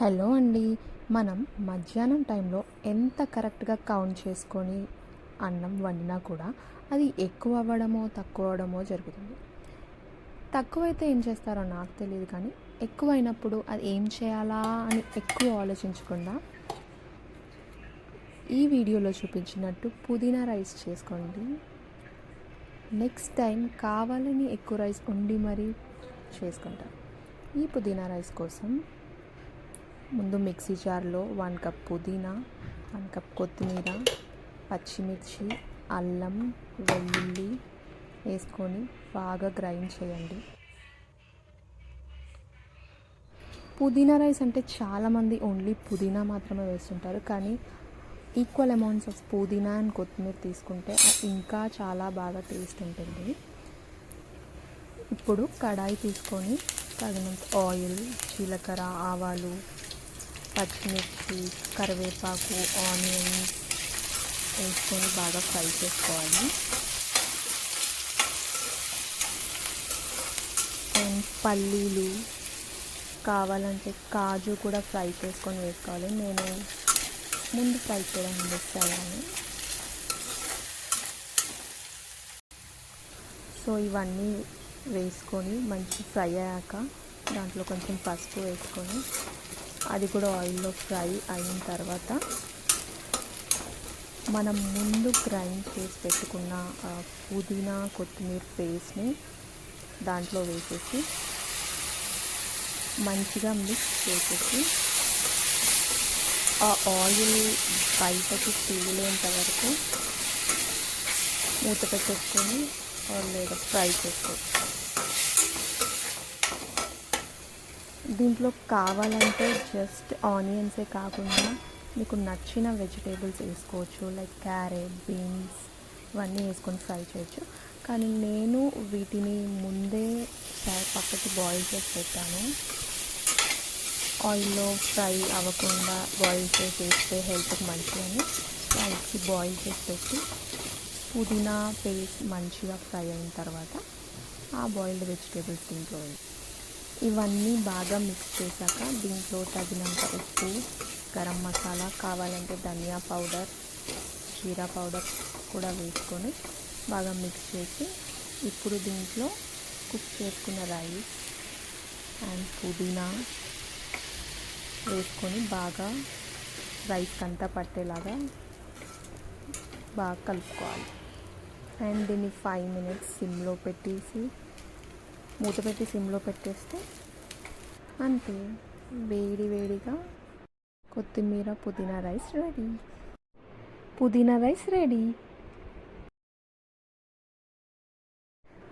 Hello అండి. మనం మధ్యాహ్నం టైంలో ఎంత కరెక్ట్గా కౌంట్ చేసుకొని అన్నం వండినా కూడా అది ఎక్కువ అవ్వడమో తక్కువ అవ్వడమో జరుగుతుంది. తక్కువైతే ఏం చేస్తారో నాకు తెలియదు కానీ ఎక్కువైనప్పుడు అది ఏం చేయాలా అని ఎక్కువ ఆలోచించకుండా ఈ వీడియోలో చూపించినట్టు పుదీనా రైస్ చేసుకోండి. నెక్స్ట్ టైం కావాలని ఎక్కువ రైస్ ఉండి మరీ చేసుకుంటాం. ఈ పుదీనా రైస్ కోసం ముందు మిక్సీ జార్లో వన్ కప్ పుదీనా వన్ కప్ కొత్తిమీర పచ్చిమిర్చి అల్లం వెల్లుల్లి వేసుకొని బాగా గ్రైండ్ చేయండి. పుదీనా రైస్ అంటే చాలామంది ఓన్లీ పుదీనా మాత్రమే వేస్తుంటారు. కానీ equal amounts of pudina and kothimeera తీసుకుంటే ఇంకా చాలా బాగా టేస్ట్ ఉంటుంది. ఇప్పుడు కడాయి తీసుకొని తగినంత ఆయిల్ జీలకర్ర ఆవాలు పచ్చిమిర్చి కరివేపాకు ఆనియన్స్ వేసుకొని బాగా ఫ్రై చేసుకోవాలి. అండ్ పల్లీలు కావాలంటే కాజు కూడా ఫ్రై చేసుకొని వేసుకోవాలి. నేను ముందు ఫ్రై చేయడం వేస్తాను సో ఇవన్నీ వేసుకొని మంచి ఫ్రై అయ్యాక దాంట్లో కొంచెం పసుపు వేసుకొని అది కూడా ఆయిల్లో ఫ్రై అయిన తర్వాత మనం ముందు గ్రైండ్ చేసి పెట్టుకున్న పుదీనా కొత్తిమీర పేస్ట్ని దాంట్లో వేసేసి మంచిగా మిక్స్ చేసేసి ఆ ఆయిల్ బయటకి తీలేంత వరకు మూత పెట్టేసుకొని లేదా ఫ్రై చేసుకోవచ్చు. దీంట్లో కావాలంటే జస్ట్ ఆనియన్సే కాకుండా మీకు నచ్చిన వెజిటేబుల్స్ వేసుకోవచ్చు లైక్ క్యారెట్ బీన్స్ ఇవన్నీ వేసుకొని ఫ్రై చేయొచ్చు. కానీ నేను వీటిని ముందే పక్కకి బాయిల్ చేసి పెట్టాను. ఆయిల్లో ఫ్రై అవ్వకుండా బాయిల్ చేసి వేస్తే హెల్త్కి మంచిదని రైస్కి బాయిల్ చేసి పెట్టి పుదీనా పేస్ట్ మంచిగా ఫ్రై అయిన తర్వాత ఆ బాయిల్డ్ వెజిటేబుల్స్ దీంట్లో ఇవన్నీ బాగా మిక్స్ చేశాక దీంట్లో తగినంత ఉప్పు గరం మసాలా కావాలంటే ధనియా పౌడర్ జీరా పౌడర్ కూడా వేసుకొని బాగా మిక్స్ చేసి ఇప్పుడు దీంట్లో కుక్ చేసుకున్న రైస్ అండ్ పుదీనా వేసుకొని బాగా రైస్ అంతా పట్టేలాగా బాగా కలుపుకోవాలి. అండ్ దీన్ని ఫైవ్ మినిట్స్ సిమ్లో పెట్టేసి మూత పెట్టి సిమ్లో పెట్టేస్తే అంతే. వేడి వేడిగా కొత్తిమీర pudina rice ready. Pudina rice ready.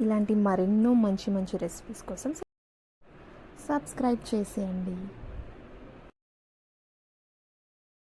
ఇలాంటి మరెన్నో మంచి మంచి రెసిపీస్ కోసం సబ్స్క్రైబ్ చేసేయండి.